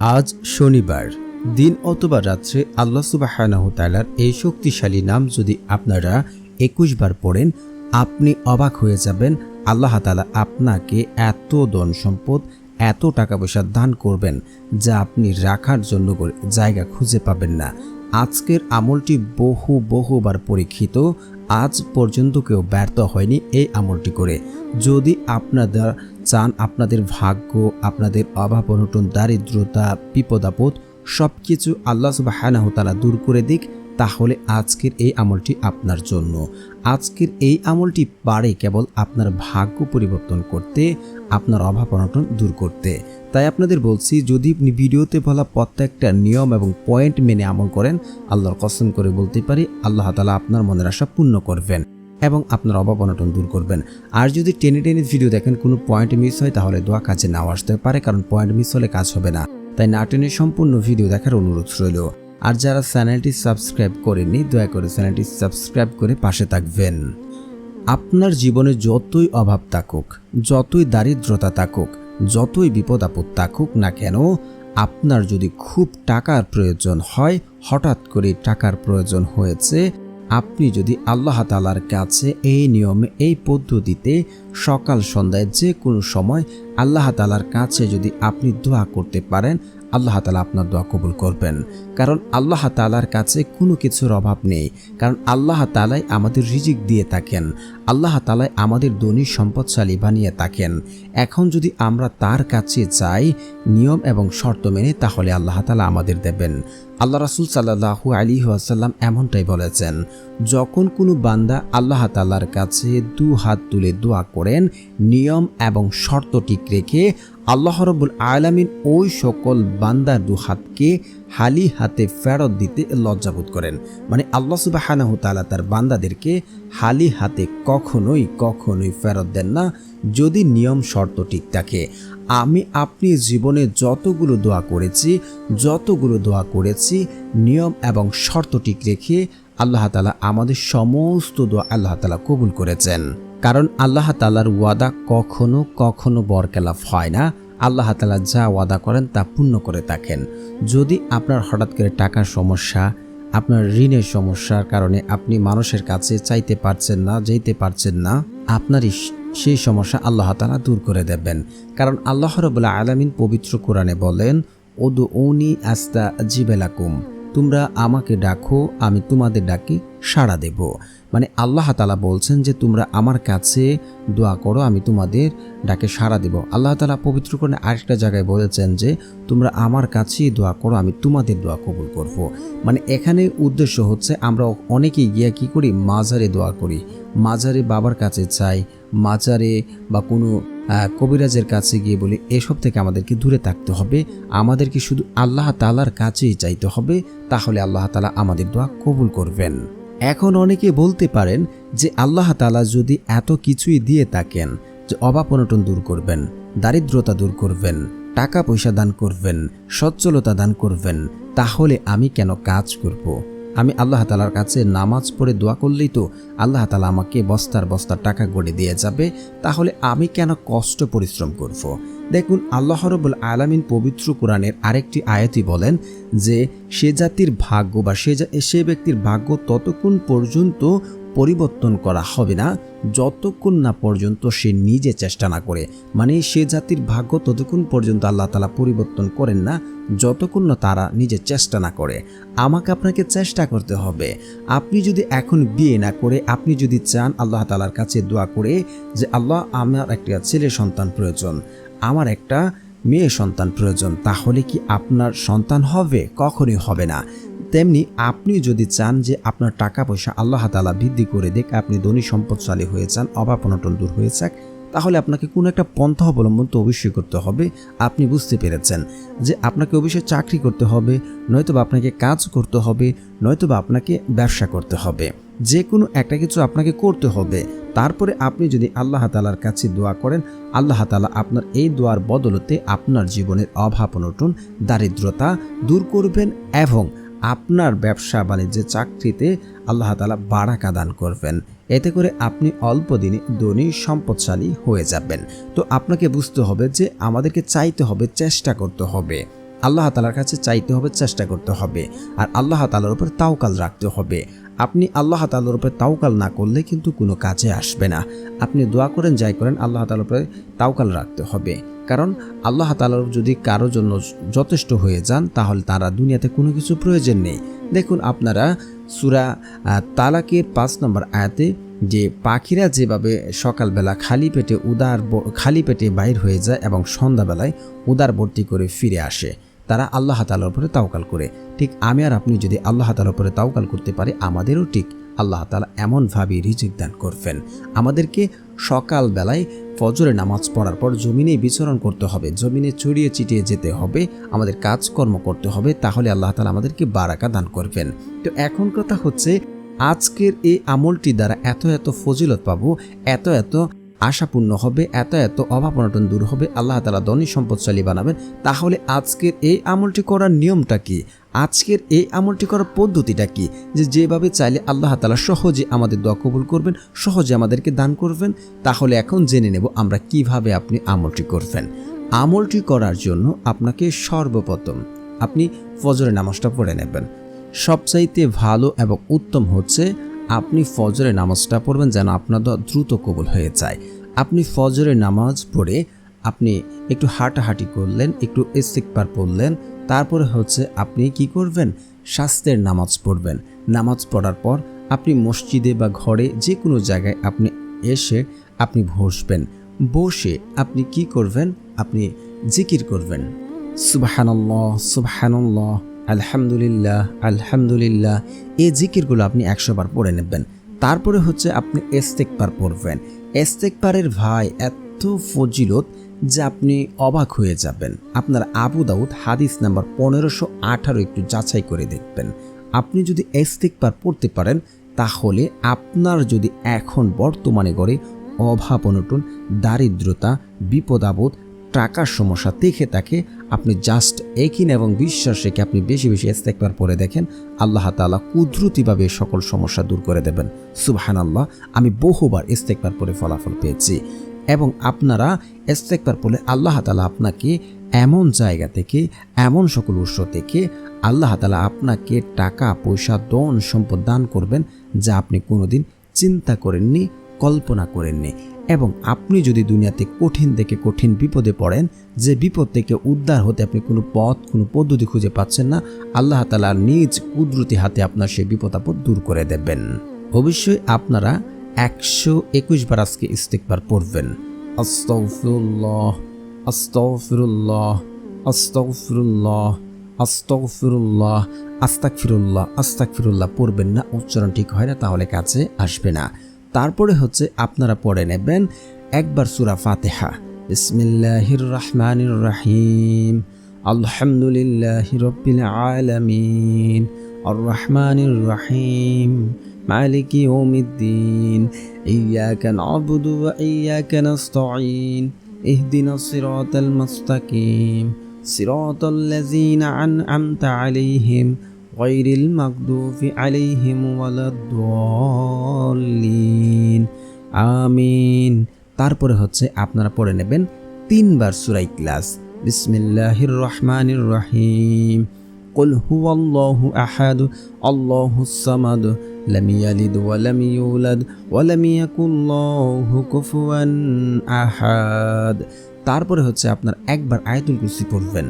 আজ শনিবার, দিন অথবা রাত্রে আল্লাহ সুবাহানাহ তালার এই শক্তিশালী নাম যদি আপনারা একুশ বার পড়েন, আপনি অবাক হয়ে যাবেন আল্লাহ তালা আপনাকে এত ধন সম্পদ, এত টাকা পয়সা দান করবেন যা আপনি রাখার জন্য জায়গা খুঁজে পাবেন না। আজকের আমলটি বহু বহুবার পরীক্ষিত আজ পর্যন্ত কেউ ব্যর্থ হয়নি এই আমলটি করে। যদি আপনারা চান আপনাদের ভাগ্য, আপনাদের অভাব অনটন, দারিদ্রতা বিপদ আপদ সব কিছু আল্লাহ সুবাহানাহতালা দূর করে দিক, তাহলে আজকের এই আমলটি আপনার জন্য। আজকের এই আমলটি পারে কেবল আপনার ভাগ্য পরিবর্তন করতে, আপনার অভাব অনটন দূর করতে। তাই আপনাদের বলছি, যদি আপনি ভিডিওতে বলা প্রত্যেকটা নিয়ম এবং পয়েন্ট মেনে আমল করেন, আল্লাহর কসম করে বলতে পারি, আল্লাহ তালা আপনার মনের আশা পূর্ণ করবেন এবং আপনার অভাব অনটন দূর করবেন। আর যদি টেনে টেনে ভিডিও দেখেন কোনো পয়েন্ট মিস হয়, তাহলে দোয়া কাজে নাও আসতে পারে, কারণ পয়েন্ট মিস হলে কাজ হবে না। তাই না টেনে সম্পূর্ণ ভিডিও দেখার অনুরোধ রইল। আর যারা চ্যানেলটি সাবস্ক্রাইব করেননি, দয়া করে চ্যানেলটি সাবস্ক্রাইব করে পাশে থাকবেন। আপনার জীবনে যতই অভাব থাকুক, যতই দারিদ্রতা থাকুক যতই বিপদ আপদ থাকুক না কেন, আপনার যদি খুব টাকার প্রয়োজন হয়, হঠাৎ করে টাকার প্রয়োজন হয়েছে, আপনি যদি আল্লাহ তালার কাছে এই নিয়মে, এই পদ্ধতিতে সকাল সন্ধ্যায় যে কোনো সময় আল্লাহ তালার কাছে যদি আপনি দোয়া করতে পারেন আল্লাহ তালা আপনার দোয়া কবুল করবেন। কারণ আল্লাহ তালার কাছে কোনো কিছুর অভাব নেই। কারণ আল্লাহ তালাই আমাদের রিজিক দিয়ে থাকেন। আল্লাহ তালাই আমাদের ধনী, সম্পদশালী বানিয়ে থাকেন। এখন যদি আমরা তার কাছে চাই নিয়ম এবং শর্ত মেনে, তাহলে আল্লাহ তালা আমাদের দেবেন। আল্লাহ রাসুল সাল্লাহু আলী আসাল্লাম এমনটাই বলেছেন, যখন কোনো বান্দা আল্লাহ তাল্লার কাছে দু হাত তুলে দোয়া করেন, নিয়ম এবং শর্ত ঠিক রেখে আল্লাহ রবুল আলামিন ওই সকল বান্দার দু হাতকে হালি হাতে ফেরত দিতে লজ্জাবোধ করেন। মানে আল্লাহ সুবাহানাহু তালা তার বান্দাদেরকে হালি হাতে কখনোই কখনোই ফেরত দেন না, যদি নিয়ম শর্ত ঠিক থাকে। আমি আপনি জীবনে যতগুলো দোয়া করেছি, যতগুলো দোয়া করেছি, নিয়ম এবং শর্ত ঠিক রেখে আল্লাহ তালা আমাদের সমস্ত দোয়া আল্লাহ তালা কবুল করেছেন। কারণ আল্লাহ তালার ওয়াদা কখনো কখনো বরকেলাফ হয় না। আল্লাহ তালা যা ওয়াদা করেন তা পূর্ণ করে থাকেন। যদি আপনার হঠাৎ করে টাকার সমস্যা, আপনার ঋণের সমস্যার কারণে আপনি মানুষের কাছে চাইতে পারছেন না, যেতে পারছেন না, আপনারই সেই সমস্যা আল্লাহ তালা দূর করে দেবেন। কারণ আল্লাহ রবুল্লা আলমিন পবিত্র কোরআনে বলেন ওদু ওনি আস্তা জিবেলাকুম তোমরা আমাকে ডাকো, আমি তোমাদের ডাকি সাড়া দেব। মানে আল্লাহ তালা বলছেন যে, তোমরা আমার কাছে দোয়া করো, আমি তোমাদের ডাকে সাড়া দেব। আল্লাহ তালা পবিত্র করে আরেকটা জায়গায় বলেছেন যে, তোমরা আমার কাছেই দোয়া করো, আমি তোমাদের দোয়া কবুল করব। মানে এখানে উদ্দেশ্য হচ্ছে, আমরা অনেকেই গিয়া কি করি? মাজারে দোয়া করি। মাজারে বাবার কাছে চাই মাজারে বা কোনো কবিরাজের কাছে গিয়ে বলি, এসব থেকে আমাদেরকে দূরে থাকতে হবে। আমাদেরকে শুধু আল্লাহ তালার কাছেই চাইতে হবে। তাহলে আল্লাহ তালা আমাদের দোয়া কবুল করবেন। এখন অনেকে বলতে পারেন যে আল্লাহ তালা যদি এত কিছুই দিয়ে থাকেন যে অভাব অনটন দূর করবেন, দারিদ্রতা দূর করবেন, টাকা পয়সা দান করবেন, সচ্ছলতা দান করবেন, তাহলে আমি কেন কাজ করব। আমি আল্লাহ তালার কাছে নামাজ পড়ে দোয়া করলেই তো আল্লাহ তালা আমাকে বস্তার বস্তার টাকা গড়ে দিয়ে যাবে, তাহলে আমি কেন কষ্ট পরিশ্রম করব। দেখুন, আল্লাহ রবুল আলামিন পবিত্র কোরআনের আরেকটি আয়াতি বলেন যে, সে জাতির ভাগ্য বা সে সে ব্যক্তির ভাগ্য ততক্ষণ পর্যন্ত পরিবর্তন করা হবে না যতক্ষণ না পর্যন্ত সে নিজে চেষ্টা না করে। মানে সে জাতির ভাগ্য ততক্ষণ পর্যন্ত আল্লাহ তালা পরিবর্তন করেন না, যতক্ষণ না তারা নিজে চেষ্টা না করে। আমাকে আপনাকে চেষ্টা করতে হবে। আপনি যদি এখন বিয়ে না করে, আপনি যদি চান আল্লাহ তালার কাছে দোয়া করে যে, আল্লাহ, আমার একটা ছেলে সন্তান প্রয়োজন, আমার একটা মেয়ে সন্তান প্রয়োজন, তাহলে কি আপনার সন্তান হবে? কখনই হবে না। তেমনি আপনি যদি চান যে আপনার টাকা পয়সা আল্লাহ তালা বৃদ্ধি করে দেখ আপনি ধনী সম্পদশালী হয়ে চান অভাব অনটন দূর হয়ে যাক, তাহলে আপনাকে কোনো একটা পন্থা অবলম্বন তো অবশ্যই করতে হবে। আপনি বুঝতে পেরেছেন যে আপনাকে অবশ্যই চাকরি করতে হবে, নয়তোবা আপনাকে কাজ করতে হবে, নয়তোবা আপনাকে ব্যবসা করতে হবে। যে কোনো একটা কিছু আপনাকে করতে হবে। তারপরে আপনি যদি আল্লাহ তালার কাছে দোয়া করেন, আল্লাহ তালা আপনার এই দোয়ার বদলতে আপনার জীবনের অভাব অনটন, দারিদ্রতা দূর করবেন এবং আপনার ব্যবসা বাণিজ্যে চাকরিতে আল্লাহ তালা বাড়াকা দান করবেন। এতে করে আপনি অল্প দিনে ধনী, সম্পদশালী হয়ে যাবেন। তো আপনাকে বুঝতে হবে যে আমাদেরকে চাইতে হবে, চেষ্টা করতে হবে। আল্লাহ তালার কাছে চাইতে হবে, চেষ্টা করতে হবে। আর আল্লাহ তালার উপর তাওকাল রাখতে হবে। আপনি আল্লাহ তালার উপরে তাওকাল না করলে কিন্তু কোনো কাজে আসবে না। আপনি দোয়া করেন, যাই করেন, আল্লাহ তালার উপরে তাওকাল রাখতে হবে। কারণ আল্লাহ তালার যদি কারোর জন্য যথেষ্ট হয়ে যান, তাহলে তারা দুনিয়াতে কোনো কিছু প্রয়োজন নেই। দেখুন, আপনারা সুরা তালাকের পাঁচ নম্বর আয়াতে যে পাখিরা যেভাবে সকালবেলা খালি পেটে উদার খালি পেটে বাইর হয়ে যায় এবং সন্ধ্যাবেলায় উদার ভর্তি করে ফিরে আসে, তারা আল্লাহ তালার উপরে তাওকাল করে। ঠিক আমি আর আপনি যদি আল্লাহ তালার উপরে তাওকাল করতে পারি, আমাদেরও ঠিক আল্লাহ তালা এমনভাবে রিজিক দান করবেন। আমাদেরকে সকালবেলায় ফজরে নামাজ পড়ার পর জমিনে বিচরণ করতে হবে, জমিনে ছড়িয়ে ছিটিয়ে যেতে হবে, আমাদের কাজকর্ম করতে হবে, তাহলে আল্লাহ তালা আমাদেরকে বারাকা দান করবেন। তো এখন কথা হচ্ছে, আজকের এই আমলটি দ্বারা এত এত ফজিলত পাবো, এত এত আশাপূর্ণ হবে, এত এত অভাব অনটন দূর হবে, আল্লাহ তালা ধনী সম্পদশালী বানাবেন, তাহলে আজকের এই আমলটি করার নিয়মটা কি? আজকের এই আমলটি করার পদ্ধতিটা কি? যে যেভাবে চাইলে আল্লাহ তালা সহজে আমাদের দোয়া কবুল করবেন, সহজে আমাদেরকে দান করবেন, তাহলে এখন জেনে নেব আমরা কীভাবে আপনি আমলটি করবেন। আমলটি করার জন্য আপনাকে সর্বপ্রথম আপনি ফজরের নামাজটা পড়ে নেবেন। সবচাইতে ভালো এবং উত্তম হচ্ছে আপনি ফজরের নামাজটা পড়বেন যেন আপনার দ্রুত কবুল হয়ে যায়। আপনি ফজরের নামাজ পড়ে আপনি একটু হাঁটাহাঁটি করলেন, একটু ইস্তিকবার পড়লেন, তারপরে হচ্ছে আপনি কি করবেন? স্বাস্থ্যের নামাজ পড়বেন। নামাজ পড়ার পর আপনি মসজিদে বা ঘরে যে কোনো জায়গায় আপনি এসে আপনি বসবেন। বসে আপনি কি করবেন? আপনি জিকির করবেন। সুবাহানল্লাহ সুবাহানল্লাহ, আলহামদুলিল্লাহ আলহামদুলিল্লাহ। এই জিকিরগুলো আপনি একশো বার পড়ে নেবেন। তারপরে হচ্ছে আপনি এস্তেকবার পড়বেন। এস্তেকবারের ভাই এত ফজিলত যে আপনি অবাক হয়ে যাবেন। আপনার আবু দাউদ হাদিস নাম্বার পনেরোশো আঠারো একটু যাচাই করে দেখবেন। আপনি যদি এস্তেকবার পড়তে পারেন, তাহলে আপনার যদি এখন বর্তমানে গড়ে অভাব, অনটন, দারিদ্রতা, বিপদ, আপদ, টাকার সমস্যা দেখে তাকে আপনি জাস্ট একিন এবং বিশ্বাস রেখে আপনি বেশি বেশি ইস্তেকবার পরে দেখেন, আল্লাহ তাআলা কুদরতিভাবে সকল সমস্যা দূর করে দেবেন। সুবহান আল্লাহ আমি বহুবার ইস্তেকবার পরে ফলাফল পেয়েছি। এবং আপনারা ইস্তেকবার পড়লে আল্লাহ তালা আপনাকে এমন জায়গা থেকে, এমন সকল উৎস থেকে আল্লাহ তালা আপনাকে টাকা, পয়সা দন সম্পদ দান করবেন যা আপনি কোনোদিন চিন্তা করেননি, কল্পনা করেননি। এবং আপনি যদি দুনিয়াতে কঠিন থেকে কঠিন বিপদে পড়েন, যে বিপদ থেকে উদ্ধার হতে আপনি কোনো পথ, কোনো পদ্ধতি খুঁজে পাচ্ছেন না, আল্লাহ তালা নিজ কুদরতি হাতে আপনার সেই বিপদ আপদ দূর করে দেবেন। অবশ্যই আপনারা একশো একুশ বার আজকে ইস্তেকবার পড়বেন। আস্তফিরুল্লাহ আস্তফিরুল্লাহ আস্তফিরুল্লাহ আস্তফিরুল্লাহ আস্তাক ফিরুল্লাহ আস্তাক ফিরুল্লাহ পড়বেন না, উচ্চারণ ঠিক হয় না, তাহলে কাছে আসবে না। তারপরে হচ্ছে আপনারা পড়ে নেবেন একবার সুরা ফাতেহা। বিসমিল্লাহির রহমানির রহিম। আলহামদুলিল্লাহ রব্বিল আলামিন। আর রহমানির রহিম। مالك يوم الدين إياك نعبد وإياك نستعين اهدنا الصراط المستقيم صراط الذين أنعمت عليهم غير المغضوب عليهم ولا الضالين আমিন তারপরে হচ্ছে আপনারা পড়ে নেবেন তিনবার সুরাই ক্লাস বিসমিল্লাহির রহমানির রহিম قل هو الله أحد الله الصمد لم يلد ولم يولد ولم يكن له كفوا أحد তারপরে হচ্ছে আপনার একবার আয়াতুল কুরসি পড়বেন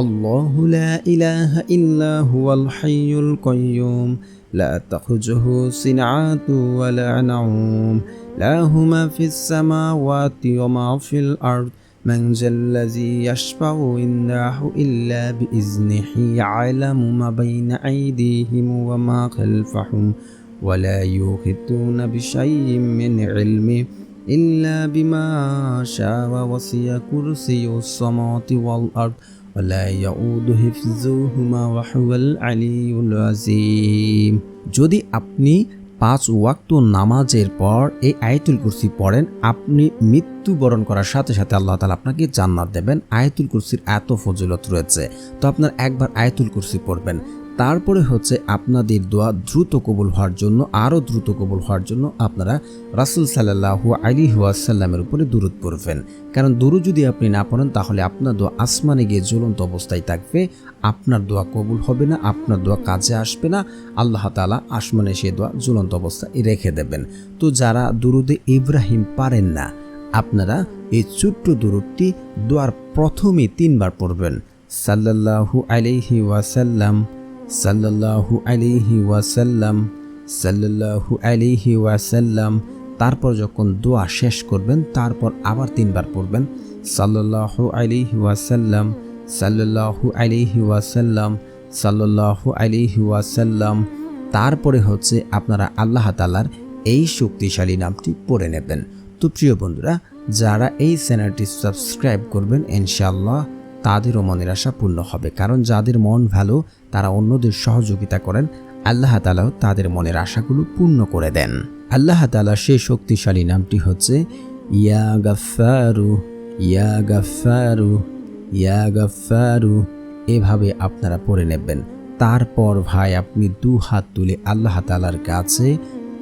আল্লাহু লা ইলাহা ইল্লা হুয়াল হাইয়ুল কাইয়্যুম লা তাখুজুহু সিনআতু ওয়া লা নাউম লাহু মা ফিস সামাওয়াতি ওয়া মা ফিল আরদ من ذا الذي يشفع عنده إلا بإذنه يعلم ما بين أيديهم وما خلفهم ولا يحيطون بشيء من علمه إلا بما شاء وسع كرسي السماوات والأرض ولا يؤود حفظهما وهو العلي العظيم যদি আপনি পাঁচ ওয়াক্ত নামাজের পর এই আয়তুল কুরসি পড়েন, আপনি মৃত্যুবরণ করার সাথে সাথে আল্লাহ তালা আপনাকে জান্নাত দেবেন। আয়তুল কুরসির এত ফজিলত রয়েছে। তো আপনার একবার আয়তুল কুরসি পড়বেন। তারপরে হচ্ছে আপনাদের দোয়া দ্রুত কবুল হওয়ার জন্য, আরও দ্রুত কবুল হওয়ার জন্য আপনারা রাসুল সাল্লাহু আলী ওয়াসাল্লামের উপরে দূরত পড়বেন। কারণ দূর যদি আপনি না পড়েন, তাহলে আপনার দোয়া আসমানে গিয়ে জ্বলন্ত অবস্থায় থাকবে। আপনার দোয়া কবুল হবে না, আপনার দোয়া কাজে আসবে না। আল্লাহ তালা আসমানে সে দোয়া জ্বলন্ত অবস্থায় রেখে দেবেন। তো যারা দুরুদে ইব্রাহিম পারেন না, আপনারা এই ছোট্ট দূরটি দোয়ার প্রথমে তিনবার পড়বেন। সাল্লাল্লাহু আলাইহি ওয়াসাল্লাম সাল্লাল্লাহু আলাইহি ওয়াসাল্লাম, সাল্লাল্লাহু আলাইহি ওয়াসাল্লাম, তারপর যখন দোয়া শেষ করবেন, তারপর আবার তিনবার পড়বেন। সাল্লাল্লাহু আলাইহি ওয়াসাল্লাম, সাল্লাল্লাহু আলাইহি ওয়াসাল্লাম, সাল্লাল্লাহু আলাইহি ওয়াসাল্লাম, তারপরে হচ্ছে আপনারা আল্লাহ তালার এই শক্তিশালী নামটি পড়ে নেবেন। তো প্রিয় বন্ধুরা, যারা এই চ্যানেলটি সাবস্ক্রাইব করবেন, ইনশাআল্লাহ তাদেরও মনের আশা পূর্ণ হবে, কারণ যাদের মন ভালো, তারা অন্যদের সহযোগিতা করেন। আল্লাহ তালাও তাদের মনের আশাগুলো পূর্ণ করে দেন। আল্লাহ তালা সেই শক্তিশালী নামটি হচ্ছে, ইয়া গাফারু ইয়া গাফারু ইয়া গাফারু এভাবে আপনারা পড়ে নেবেন। তারপর ভাই, আপনি দু হাত তুলে আল্লাহ তালার কাছে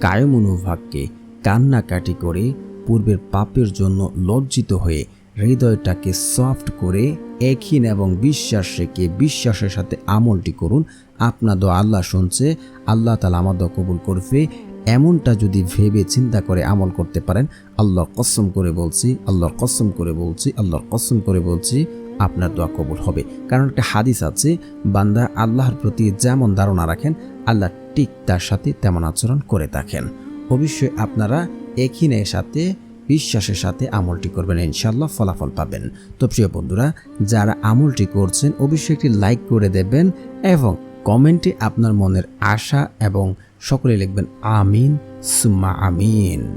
কায়মনোভাগকে কান্নাকাটি করে পূর্বের পাপের জন্য লজ্জিত হয়ে হৃদয়টাকে সফট করে, একহীন এবং বিশ্বাস রেখে বিশ্বাসের সাথে আমলটি করুন। আপনার দোয়া আল্লাহ শুনছে, আল্লাহ তালা আমার দোয়া কবুল করবে। এমনটা যদি ভেবে চিন্তা করে আমল করতে পারেন, আল্লাহর কসম করে বলছি, আল্লাহর কসম করে বলছি, আল্লাহর কসম করে বলছি, আপনার দোয়া কবুল হবে। কারণ একটা হাদিস আছে, বান্দা আল্লাহর প্রতি যেমন ধারণা রাখেন, আল্লাহ ঠিক তার সাথে তেমন আচরণ করে থাকেন। অবশ্যই আপনারা এখিনের সাথে বিশ্বাসের সাথে আমলটি করবেন ইনশাল্লাহ ফলাফল পাবেন। তো প্রিয় বন্ধুরা, যারা আমলটি করছেন, অবশ্যই একটি লাইক করে দেবেন এবং কমেন্টে আপনার মনের আশা এবং সকলে লিখবেন, আমিন, সুম্মা আমিন।